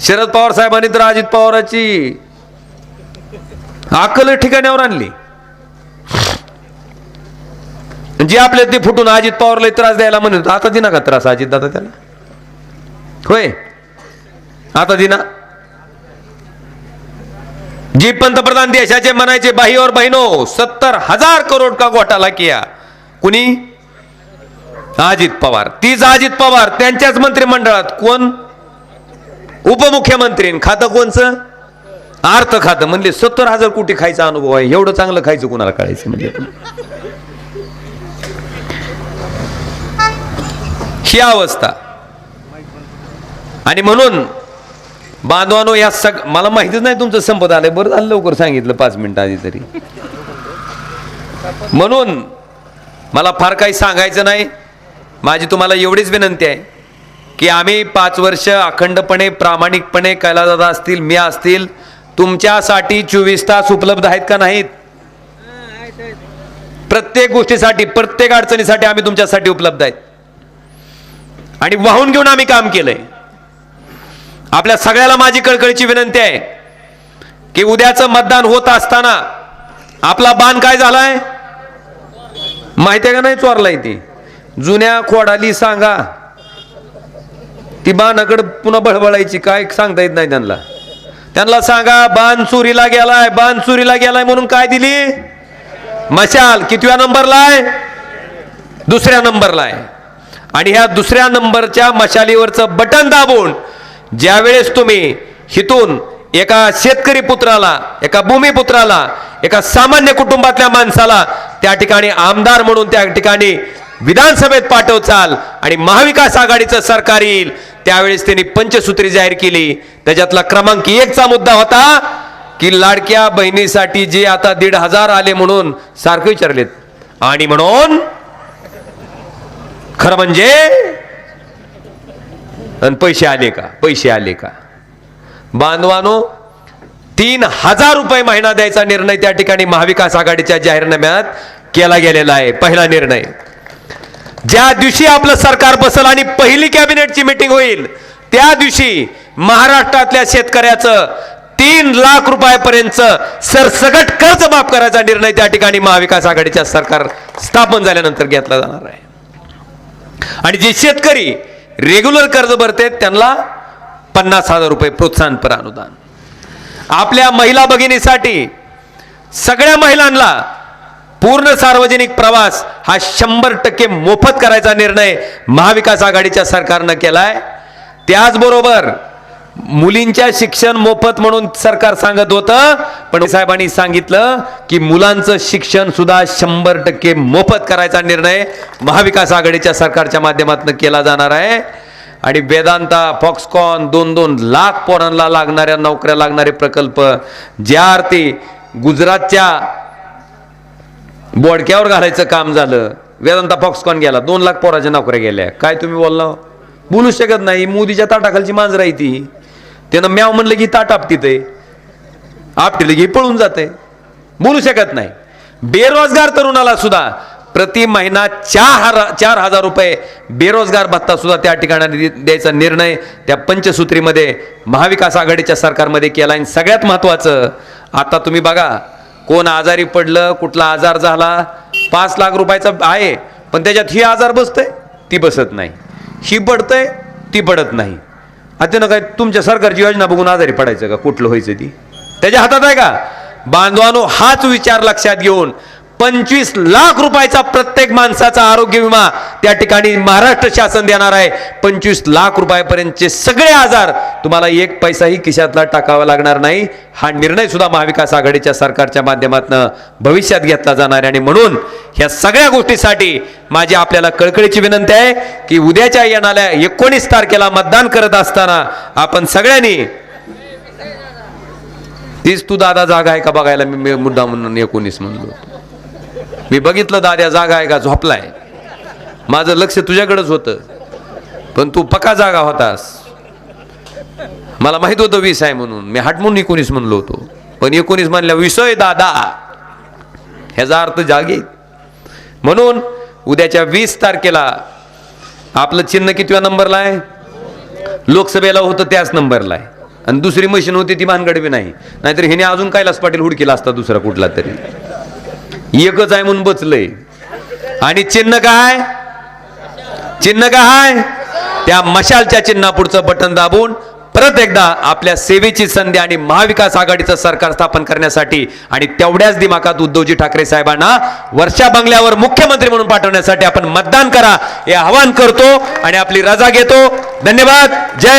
शरद पवार साहेबांनी तर अजित पवाराची अक्कल ठिकाण्यावर आणली. जे आपल्या ते फुटून अजित पवारला त्रास द्यायला म्हणत आता दिना का त्रास अजित दादा त्याला? होय. आता दिना. जी पंतप्रधान देशाचे म्हणायचे बाही और बहिनो सत्तर हजार करोड का घोटाला किया? कुणी? अजित पवार. तीच अजित पवार. त्यांच्याच मंत्रिमंडळात कोण? उपमुख्यमंत्री खातं कोणचं? अर्थ खातं. म्हणले सत्तर हजार कोटी खायचा अनुभव आहे. एवढं चांगलं खायचं कुणाला कळायचं म्हणजे? ही अवस्था. आणि म्हणून बांधवानो या सग मला माहितीच नाही तुमचं संपत आलंय. बरं झालं लवकर सांगितलं पाच मिनिटं आधी तरी. म्हणून मला फार काही सांगायचं नाही. माझी तुम्हाला एवढीच विनंती आहे. की आम्ही पाच वर्ष अखंडपणे प्रामाणिकपणे कैलासदादा असतील मी असतील तुमच्यासाठी चोवीस तास उपलब्ध आहेत का नाहीत? प्रत्येक गोष्टीसाठी प्रत्येक अडचणीसाठी आम्ही तुमच्यासाठी उपलब्ध आहेत. आणि वाहून घेऊन आम्ही काम केलंय. आपल्या सगळ्याला माझी कळकळीची विनंती आहे की उद्याचं मतदान होत असताना आपला बाण काय झालाय? माहिती आहे का नाही? चोरलाय ती. जुन्या खोडाली सांगा. ती बाणाकडे पुन्हा बळबळायची काय सांगता येत नाही त्यांना. त्यांना सांगा बाण चोरीला गेलाय बाण चोरीला गेलाय म्हणून काय दिली? मशाल कितव्या नंबरला आहे दुसऱ्या नंबरला आहे आणि ह्या दुसऱ्या नंबरच्या मशालीवरचं बटन दाबून ज्यावेळेस तुम्ही हिथून एका शेतकरी पुत्राला एका भूमिपुत्राला एका सामान्य कुटुंबातल्या माणसाला त्या ठिकाणी आमदार म्हणून त्या ठिकाणी विधानसभेत पाठवचाल आणि महाविकास आघाडीचं सरकार येईल. त्यावेळेस त्यांनी पंचसूत्री जाहीर केली. त्याच्यातला क्रमांक एकचा मुद्दा होता की लाडक्या बहिणीसाठी जे आता दीड हजार आले म्हणून सारखं विचारलेत. आणि म्हणून खरं म्हणजे आणि पैसे आले का? पैसे आले का? बांधवानो तीन हजार रुपये महिना द्यायचा निर्णय त्या ठिकाणी महाविकास आघाडीच्या जाहीरनाम्यात केला गेलेला आहे. पहिला निर्णय. ज्या दिवशी आपलं सरकार बसल आणि पहिली कॅबिनेटची मीटिंग होईल त्या दिवशी महाराष्ट्रातल्या शेतकऱ्याचं तीन लाख रुपयापर्यंत सरसगट कर्ज माफ करायचा निर्णय त्या ठिकाणी महाविकास आघाडीच्या सरकार स्थापन झाल्यानंतर घेतला जाणार आहे. आणि जे शेतकरी रेग्युलर कर्ज भरते त्यांना पन्नास हजार रुपये प्रोत्साहनपर अनुदान. आपल्या महिला भगिनीसाठी सगळ्या महिलांना पूर्ण सार्वजनिक प्रवास हा शंभर टक्के मोफत करायचा निर्णय महाविकास आघाडीच्या सरकारनं केलाय. त्याचबरोबर मुलींच्या शिक्षण मोफत म्हणून सरकार सांगत होतं. पण साहेबांनी सांगितलं की मुलांचं शिक्षण सुद्धा शंभर टक्के मोफत करायचा निर्णय महाविकास आघाडीच्या सरकारच्या माध्यमातून केला जाणार आहे. आणि वेदांता फॉक्सकॉन दोन दोन लाख पोरांना लागणाऱ्या नोकऱ्या लागणारे प्रकल्प ज्या अर्थी गुजरातच्या बोडक्यावर घालायचं काम झालं. वेदांता फॉक्सकॉन गेला. दोन लाख पोराच्या नोकऱ्या गेल्या. काय तुम्ही बोलला? बोलू शकत नाही. मोदीच्या ताटाखालची मांजर आहे ती. त्यानं म्याव म्हणलं की ताट आपटीत आहे. आपटीलं की पळून जाते बोलू शकत नाही. बेरोजगार तरुणाला सुद्धा प्रति महिना चार चार हजार रुपये बेरोजगार भत्ता सुद्धा त्या ठिकाणी द्यायचा निर्णय त्या पंचसूत्रीमध्ये महाविकास आघाडीच्या सरकारमध्ये केला आणि सगळ्यात महत्वाचं आता तुम्ही बघा कोण आजारी पडलं कुठला आजार झाला पाच लाख रुपयाचा आहे पण त्याच्यात ही आजार बसतंय ती बसत नाही. ही पडतंय ती पडत नाही. आता काय तुमच्या सरकारची योजना बघून आजारी पडायचं का? कुठलं व्हायचं ती? त्याच्या हातात आहे का? बांधवानो हाच विचार लक्षात घेऊन पंचवीस लाख रुपयाचा प्रत्येक माणसाचा आरोग्य विमा त्या ठिकाणी महाराष्ट्र शासन देणार आहे. पंचवीस लाख रुपयापर्यंतचे सगळे आजार तुम्हाला एक पैसाही खिशातला टाकावा लागणार नाही. हा निर्णय सुद्धा महाविकास आघाडीच्या सरकारच्या माध्यमातून भविष्यात घेतला जाणार आहे. आणि म्हणून ह्या सगळ्या गोष्टीसाठी माझी आपल्याला कळकळीची विनंती आहे की उद्याच्या येणाऱ्या एकोणीस तारखेला मतदान करत असताना आपण सगळ्यांनी तीच तू दादा जागा आहे का बघायला? मी मुद्दा म्हणून एकोणीस म्हणलो मी बघितलं दाद्या जागा आहे का? झोपलाय. माझं लक्ष तुझ्याकडंच होतं. पण तू पक्का जागा होतास. मला माहीत होतं वीस आहे म्हणून. मी हटमून एकोणीस म्हणलो होतो. पण एकोणीस म्हणल्या विषय दादा. ह्याचा अर्थ जागे म्हणून उद्याच्या वीस तारखेला आपलं चिन्ह कितव्या नंबरला आहे? लोकसभेला होतं त्याच नंबरला आहे. आणि दुसरी मशीन होती ती भानगड बी नाही. नाहीतर हिने अजून कैलास पाटील हुडकीला असता दुसरा कुठला तरी. एकच आहे म्हणून बचलंय आणि चिन्ह काय? चिन्ह काय? त्या मशालच्या चिन्हापुढचं बटन दाबून परत एकदा आपल्या सेवेची संधी आणि महाविकास आघाडीचं सरकार स्थापन करण्यासाठी आणि तेवढ्याच दिमाखात उद्धवजी ठाकरे साहेबांना वर्षा बंगल्यावर मुख्यमंत्री म्हणून पाठवण्यासाठी आपण मतदान करा हे आवाहन करतो आणि आपली रजा घेतो. धन्यवाद. जय